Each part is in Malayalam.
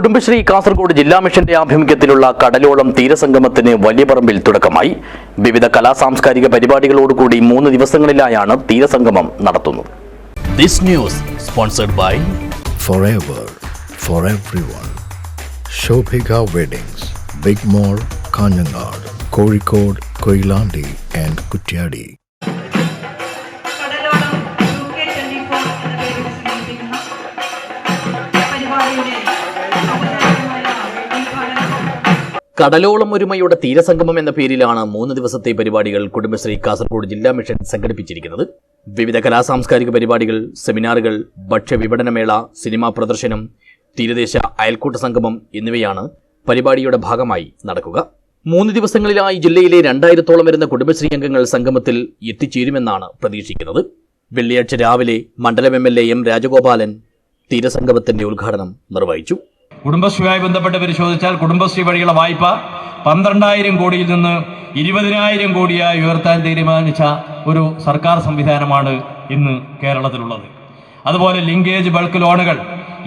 കുടുംബശ്രീ കാസർഗോഡ് ജില്ലാ മിഷന്റെ ആഭിമുഖ്യത്തിലുള്ള കടലോളം തീരസംഗമത്തിന് വലിയ പറമ്പിൽ തുടക്കമായി വിവിധ കലാ സാംസ്കാരിക പരിപാടികളോടുകൂടി മൂന്ന് ദിവസങ്ങളിലായാണ് തീരസംഗമം നടത്തുന്നത് this news sponsored by forever for everyone. Shobhika Weddings, Big mall Kanhangad Kozhikode Koilandi and Kutyadi. കടലോളം ഒരുമയുടെ തീരസംഗമം എന്ന പേരിലാണ് മൂന്ന് ദിവസത്തെ പരിപാടികൾ കുടുംബശ്രീ കാസർഗോഡ് ജില്ലാ മിഷൻ സംഘടിപ്പിച്ചിരിക്കുന്നത്. വിവിധ കലാസാംസ്കാരിക പരിപാടികൾ സെമിനാറുകൾ ഭക്ഷ്യവിപണനമേള സിനിമാ പ്രദർശനം തീരദേശ അയൽക്കൂട്ട സംഗമം എന്നിവയാണ് പരിപാടിയുടെ ഭാഗമായി നടക്കുക. മൂന്ന് ദിവസങ്ങളിലായി ജില്ലയിലെ രണ്ടായിരത്തോളം വരുന്ന കുടുംബശ്രീ അംഗങ്ങൾ സംഗമത്തിൽ എത്തിച്ചേരുമെന്നാണ് പ്രതീക്ഷിക്കുന്നത്. വെള്ളിയാഴ്ച രാവിലെ മണ്ഡലം M L A M Rajagopalan തീരസംഗമത്തിന്റെ ഉദ്ഘാടനം നിർവഹിച്ചു. കുടുംബശ്രീയുമായി ബന്ധപ്പെട്ട് പരിശോധിച്ചാൽ കുടുംബശ്രീ വഴിയുള്ള വായ്പ പന്ത്രണ്ടായിരം കോടിയിൽ നിന്ന് ഇരുപതിനായിരം കോടിയായി ഉയർത്താൻ തീരുമാനിച്ച ഒരു സർക്കാർ സംവിധാനമാണ് ഇന്ന് കേരളത്തിലുള്ളത്. അതുപോലെ ലിങ്കേജ് ബൾക്ക് ലോണുകൾ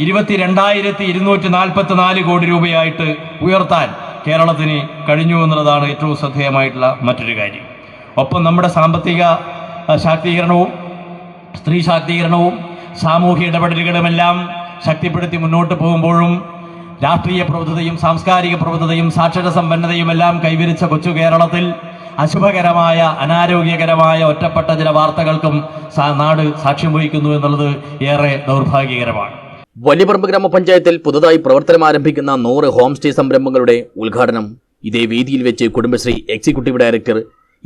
ഇരുപത്തിരണ്ടായിരത്തി ഇരുന്നൂറ്റി നാൽപ്പത്തി നാല് കോടി രൂപയായിട്ട് ഉയർത്താൻ കേരളത്തിന് കഴിഞ്ഞു എന്നുള്ളതാണ് ഏറ്റവും ശ്രദ്ധേയമായിട്ടുള്ള മറ്റൊരു കാര്യം. ഒപ്പം നമ്മുടെ സാമ്പത്തിക ശാക്തീകരണവും സ്ത്രീ ശാക്തീകരണവും സാമൂഹ്യ ഇടപെടലുകളുമെല്ലാം ശക്തിപ്പെടുത്തി മുന്നോട്ട് പോകുമ്പോഴും രാഷ്ട്രീയ പ്രബുദ്ധതയും സാംസ്കാരിക പ്രബുദ്ധതയും സാക്ഷര സമ്പന്നതയും എല്ലാം കൈവരിച്ച കൊച്ചു കേരളത്തിൽ അശുഭകരമായ അനാരോഗ്യകരമായ ഒറ്റപ്പെട്ട ചില വാർത്തകൾക്കും നാട് സാക്ഷ്യം വഹിക്കുന്നു എന്നുള്ളത് ഏറെ ദൗർഭാഗ്യകരമാണ്. വലിയപറമ്പ് ഗ്രാമപഞ്ചായത്തിൽ പുതുതായി പ്രവർത്തനം ആരംഭിക്കുന്ന നൂറ് ഹോം സ്റ്റേ സംരംഭങ്ങളുടെ ഉദ്ഘാടനം ഇതേ വേദിയിൽ വെച്ച് Kudumbashree executive director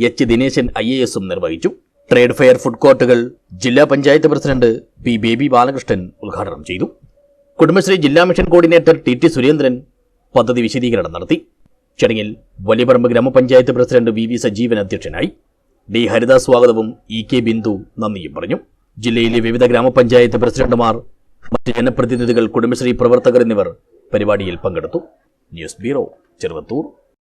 H. Dineshan I A എസും നിർവഹിച്ചു. ട്രേഡ് ഫെയർ ഫുഡ് കോർട്ടുകൾ ജില്ലാ പഞ്ചായത്ത് പ്രസിഡന്റ് പി. ബേബി ബാലകൃഷ്ണൻ ഉദ്ഘാടനം ചെയ്തു. കുടുംബശ്രീ ജില്ലാ mission coordinator T T Surendran പദ്ധതി വിശദീകരണം നടത്തി. ചടങ്ങിൽ വലിയപറമ്പ് ഗ്രാമപഞ്ചായത്ത് പ്രസിഡന്റ് വി വി സജീവൻ അധ്യക്ഷനായി ഡി ഹരിദാസ് സ്വാഗതവും ഇ കെ ബിന്ദു നന്ദിയും പറഞ്ഞു. ജില്ലയിലെ വിവിധ ഗ്രാമപഞ്ചായത്ത് പ്രസിഡന്റുമാർ മറ്റ് ജനപ്രതിനിധികൾ കുടുംബശ്രീ പ്രവർത്തകർ എന്നിവർ പരിപാടിയിൽ പങ്കെടുത്തു. News bureau Cheruvathur.